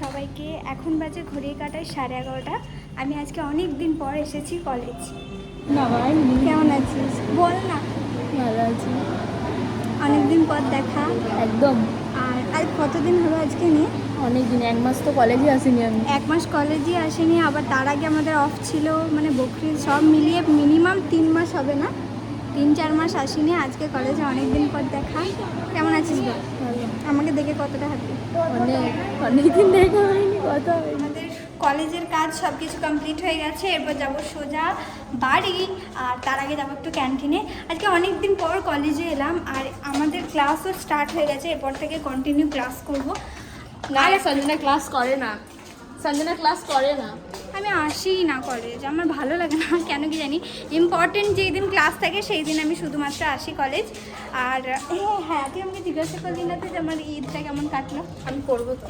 সবাইকে। এখন বাজে ঘড়ির কাটায় সাড়ে এগারোটা। আমি আজকে অনেক দিন পর এসেছি কলেজ কেমন আছিস? বল না। ভালো আছি। অনেক দিন পর দেখা। একদম। আর আর কতদিন হলো আজকে নিয়ে? অনেক দিন এক মাস তো কলেজে আসিনি আমি। এক মাস কলেজই আসেনি আবার তার আগে আমাদের অফ ছিল মানে বকরি সব মিলিয়ে মিনিমাম তিন মাস হবে না? তিন চার মাস আসিনি আজকে কলেজে অনেক দিন পর দেখা। কেমন আছিস বল? ভালো। আমাকে দেখে কতটা হ্যাপি অনেক অনেক দিন দেখা হয়নি কথা আমাদের কলেজের কাজ সব কিছু কমপ্লিট হয়ে গেছে এরপর যাব সোজা বাড়ি আর তার আগে যাব একটু ক্যান্টিনে আজকে অনেক দিন পর কলেজে এলাম আর আমাদের ক্লাসও স্টার্ট হয়ে গেছে এরপর থেকে কন্টিনিউ ক্লাস করব। না সঞ্জনা ক্লাস করে না। সঞ্জনা ক্লাস করে না। আমি আসি না কলেজ আমার ভালো লাগে না কেন কি জানি? ইম্পর্টেন্ট যেই দিন ক্লাস থাকে সেই দিন আমি শুধুমাত্র আসি কলেজ আর হ্যাঁ হ্যাঁ তুই আমাকে জিজ্ঞাসা করলি না যে আমার ঈদটা কেমন কাটলো? আমি করব তো।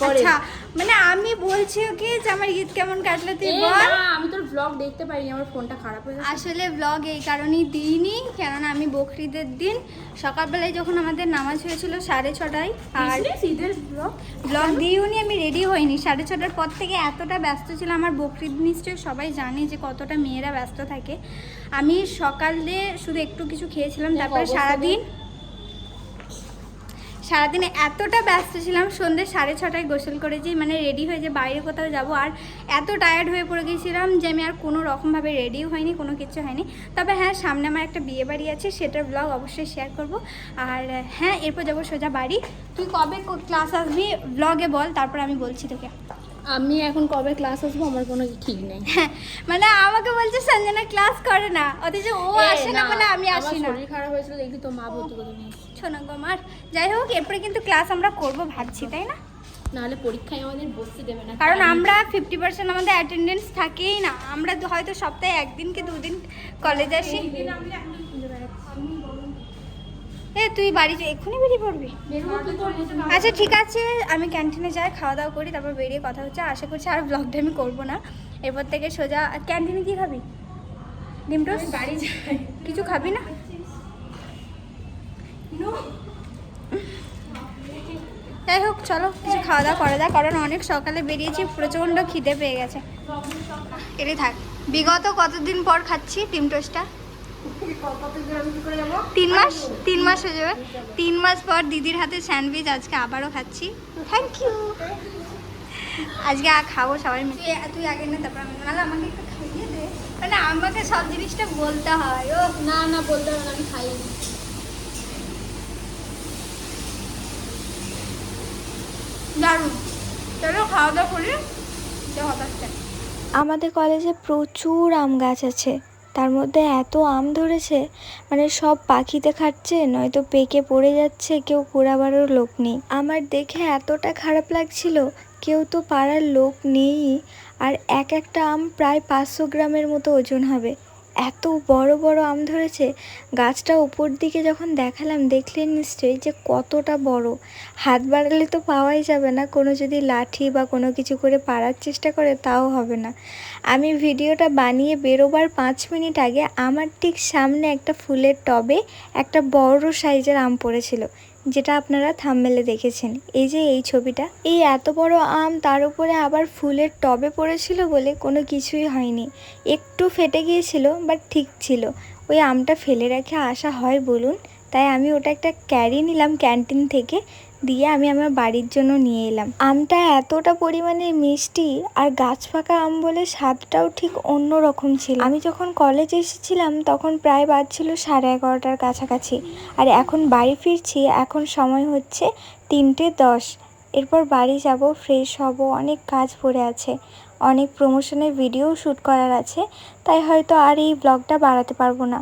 পরে। আচ্ছা মানে আমি বলছি ওকে যে আমার ঈদ কেমন কাটলো তুই বল? আমি তোর ব্লগ দেখতে পারিনি আমার ফোনটা খারাপ হয়ে আসলে ব্লগ এই কারণেই দিইনি কেননা আমি বকরিদের দিন। সকালবেলায় যখন আমাদের নামাজ হয়েছিল সাড়ে ছটায় আর ঈদের ব্লগ ব্লগ দিইওনি আমি রেডি হইনি। সাড়ে ছটার পর থেকে এতটা ব্যস্ত ছিল আমার বকরিদ নিশ্চয়ই সবাই জানে যে কতটা মেয়েরা ব্যস্ত থাকে। আমি সকালে শুধু একটু কিছু খেয়েছিলাম তারপরে সারাদিন সারাদিনে এতটা ব্যস্ত ছিলাম সন্ধ্যে সাড়ে ছটায় গোসল করেছি মানে রেডি হয়ে যে বাইরে কোথাও যাব আর এত টায়ার্ড হয়ে পড়ে গেছিলাম যে আমি আর কোনো রকমভাবে রেডিও হয়নি কোনো কিছু হয়নি। তবে হ্যাঁ সামনে আমার একটা বিয়ে বাড়ি আছে সেটার ব্লগ অবশ্যই শেয়ার করব। আর হ্যাঁ এরপর যাব সোজা বাড়ি। তুই কবে ক্লাস আসবি? ব্লগে বল তারপর আমি বলছি তোকে। আমি এখন কবে ক্লাস আসব আমার কোনো ঠিক নেই। হ্যাঁ মানে আমাকে বলছে সঞ্জনা ক্লাস করে না অথচ ও আসে না বলে আমি আসি না। শরীর খারাপ হয়েছিল দেখি তো মা ভর্তি করে নিয়ে গো আমার যাই হোক এরপরে কিন্তু ক্লাস আমরা করব ভাবছি তাই না? নাহলে পরীক্ষায় আমাদের বসতে দেবে না। কারণ আমরা ফিফটি পার্সেন্ট আমাদের অ্যাটেন্ডেন্স থাকেই না। আমরা হয়তো সপ্তাহে একদিন কি দুদিন কলেজ আসি। এ তুই বাড়ি যা- এক্ষুনি বেরিয়ে পড়বি? আচ্ছা ঠিক আছে আমি ক্যান্টিনে যাই খাওয়া দাওয়া করি তারপর বেরিয়ে কথা হচ্ছে আশা করছি আর ব্লগটা আমি করব না। এরপর থেকে সোজা ক্যান্টিনে কী খাবি? ডিম টোস্ট? বাড়ি যাই। কিছু খাবি না? যাই হোক চলো, কিছু খাওয়া দাওয়া করা যাক। কারণ অনেক সকালে বেরিয়েছি, প্রচণ্ড খিদে পেয়ে গেছে। এটাই থাক। বিগত কতদিন পর খাচ্ছি ডিম টোস্টটা? তিন মাস? তিন মাস হয়ে যাবে। তিন মাস পর দিদির হাতে স্যান্ডউইচ আজকে আবারও খাচ্ছি। থ্যাংক ইউ আজকে আর খাব সবাই মিলে। তুই আগে না, তারপর আমি নাহলে আমাকে একটু খাইয়ে দে। মানে আমাকে সব জিনিসটা বলতে হয়। ও না না, বলতে হবে আমি খাইনি দারুণ। চলো খাওয়া দাওয়া আমাদের কলেজে প্রচুর আম গাছ আছে। তার মধ্যে এত আম ধরেছে মানে সব পাখিতে খাচ্ছে নয়তো পেকে পড়ে যাচ্ছে, কেউ কুড়াবারও লোক নেই। আমার দেখে এতটা খারাপ লাগছিল, কেউ তো পাড়ার লোক নেই, আর এক একটা আম প্রায় পাঁচশো গ্রামের মতো ওজন হবে। এত বড় বড় আম ধরেছে, গাছটা উপর দিকে যখন দেখালাম, দেখলেন নিশ্চয়ই যে কতটা বড়। হাত বাড়ালে তো পাওয়াই যাবে না, কোনো যদি লাঠি বা কোনো কিছু করে পাড়ার চেষ্টা করে, তাও হবে না। আমি ভিডিওটা বানিয়ে বেরোবার পাঁচ মিনিট আগে, আমার ঠিক সামনে একটা ফুলের টবে একটা বড় সাইজের আম পড়েছিল। যেটা আপনারা থাম্বেলে দেখেছেন। এই যে এই ছবিটা, এই এত বড় আম তার উপরে আবার ফুলের টবে পড়েছিল বলে কোনো কিছুই হয়নি। একটু ফেটে গিয়েছিল বাট ঠিক ছিল। ওই আমটা ফেলে রেখে আসা হয় বলুন। তাই আমি ওটা একটা ক্যারি নিলাম ক্যান্টিন থেকে। দিয়ে আমি আমার বাড়ির জন্য নিয়ে এলাম। আমটা এতটা পরিমাণে মিষ্টি আর গাছ পাকা আম বলে স্বাদটাও ঠিক অন্য রকম ছিল। আমি যখন কলেজে এসেছিলাম, তখন প্রায় বাজছিল সাড়ে এগারোটার কাছাকাছি। আর এখন বাড়ি ফিরছি, এখন সময় হচ্ছে তিনটে দশ। এরপর বাড়ি যাব ফ্রেশ হব, অনেক কাজ পড়ে আছে। অনেক প্রমোশনের ভিডিও শ্যুট করার আছে, তাই হয়তো আর এই ব্লগটা বাড়াতে পারব না।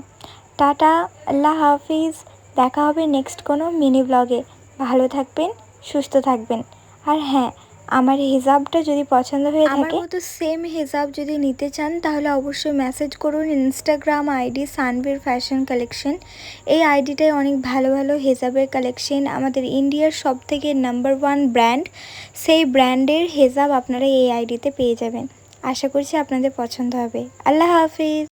টাটা, আল্লাহ হাফিজ। দেখা হবে নেক্সট কোনো মিনি ব্লগে ভালো থাকবেন সুস্থ থাকবেন। আর হ্যাঁ আমার হেজাবটা যদি পছন্দ হয়ে থাকে আমার মতো সেম হেজাব যদি নিতে চান তাহলে অবশ্যই মেসেজ করুন Instagram ID Sanvir fashion collection এই আইডিটায় অনেক ভালো ভালো হেজাবের কালেকশন আমাদের ইন্ডিয়ার সব থেকে নাম্বার ওয়ান ব্র্যান্ড সেই ব্র্যান্ডের হেজাব আপনারা এই আইডিতে পেয়ে যাবেন। আশা করছি আপনাদের পছন্দ হবে। আল্লাহ হাফিজ।